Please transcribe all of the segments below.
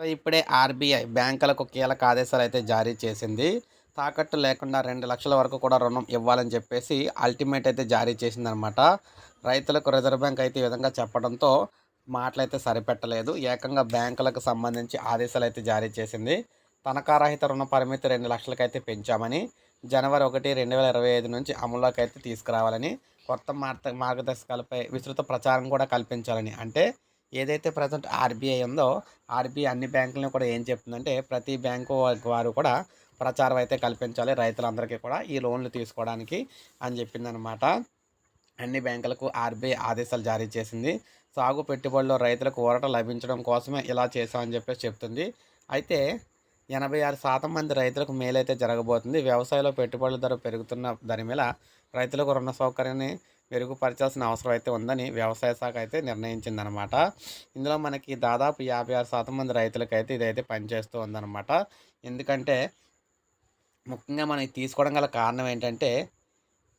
So ఇప్పుడే RBI బ్యాంకులకు కీలక ఆదేశాలు అయితే జారీ చేసింది. తాకట్టు లేకుండా రెండు లక్షల వరకు కూడా రుణం ఇవ్వాలని చెప్పేసి అల్టిమేట్ అయితే జారీ చేసిందనమాట రైతులకు రిజర్వ్ బ్యాంక్ అయితే ఈ విధంగా చెప్పడంతో మాటలైతే సరిపెట్టలేదు. ఏకంగా బ్యాంకులకు సంబంధించి ఆదేశాలు అయితే జారీ చేసింది. తనఖారహిత రుణ పరిమితి రెండు లక్షలకైతే పెంచామని జనవరి ఒకటి రెండు వేల ఇరవై ఐదు నుంచి అమల్లోకి అయితే తీసుకురావాలని కొత్త మార్గ మార్గదర్శకాలపై విస్తృత ప్రచారం కూడా కల్పించాలని. అంటే ఏదైతే ప్రజెంట్ ఆర్బీఐ ఉందో ఆర్బీఐ అన్ని బ్యాంకులను కూడా ఏం చెప్తుందంటే ప్రతి బ్యాంకు వారు కూడా ప్రచారం అయితే కల్పించాలి రైతులందరికీ కూడా ఈ లోన్లు తీసుకోవడానికి అని చెప్పిందనమాట అన్ని బ్యాంకులకు ఆర్బీఐ ఆదేశాలు జారీ చేసింది. సాగు పెట్టుబడులు రైతులకు ఊరట లభించడం కోసమే ఇలా చేశామని చెప్పేసి చెప్తుంది. అయితే ఎనభై ఆరు శాతం మంది రైతులకు మేలైతే జరగబోతుంది. వ్యవసాయంలో పెట్టుబడుల ధర పెరుగుతున్న దాని మీద రైతులకు రుణ సౌకర్యాన్ని మెరుగుపరచాల్సిన అవసరం అయితే ఉందని వ్యవసాయ శాఖ అయితే నిర్ణయించిందనమాట. ఇందులో మనకి దాదాపు యాభై ఆరు శాతం మంది రైతులకైతే ఇదైతే పనిచేస్తూ ఉందన్నమాట ఎందుకంటే ముఖ్యంగా మనకి తీసుకోవడం గల కారణం ఏంటంటే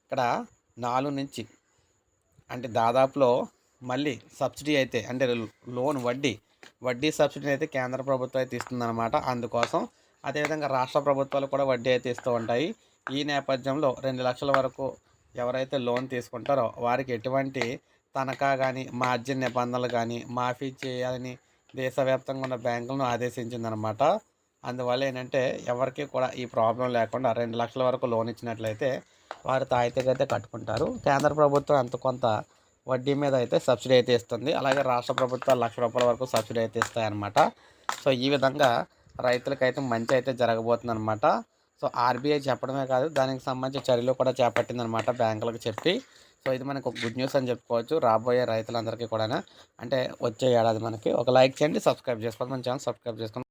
ఇక్కడ నాలుగు నుంచి అంటే దాదాపులో మళ్ళీ సబ్సిడీ అయితే అంటే లోన్ వడ్డీ వడ్డీ సబ్సిడీ అయితే కేంద్ర ప్రభుత్వం అయితే ఇస్తుందన్నమాట అందుకోసం అదేవిధంగా రాష్ట్ర ప్రభుత్వాలు కూడా వడ్డీ అయితే ఇస్తూ ఉంటాయి. ఈ నేపథ్యంలో రెండు లక్షల వరకు ఎవరైతే లోన్ తీసుకుంటారో వారికి ఎటువంటి తనఖా కానీ మార్జిన్ నిబంధనలు కానీ మాఫీ చేయాలని దేశవ్యాప్తంగా ఉన్న బ్యాంకులను ఆదేశించిందనమాట అందువల్ల ఏంటంటే ఎవరికి కూడా ఈ ప్రాబ్లం లేకుండా రెండు లక్షల వరకు లోన్ ఇచ్చినట్లయితే వారు తాయితీగా కట్టుకుంటారు. కేంద్ర ప్రభుత్వం ఎంత కొంత వడ్డీ మీద అయితే సబ్సిడీ అయితే ఇస్తుంది. అలాగే రాష్ట్ర ప్రభుత్వాలు లక్ష రూపాయల వరకు సబ్సిడీ అయితే ఇస్తాయన్నమాట. సో ఈ విధంగా రైతులకైతే మంచి అయితే జరగబోతుంది అనమాట సో ఆర్బీఐ చెప్పడమే కాదు దానికి సంబంధించిన చర్యలు కూడా చేపట్టిందనమాట బ్యాంకులకు చెప్పి. సో ఇది మనకు ఒక గుడ్ న్యూస్ అని చెప్పుకోవచ్చు. రాబోయే రైతులందరికీ కూడా అంటే వచ్చే ఏడాది మనకి ఒక లైక్ చేయండి సబ్స్క్రైబ్ చేసుకోండి. మన ఛానల్ సబ్స్క్రైబ్ చేసుకోండి.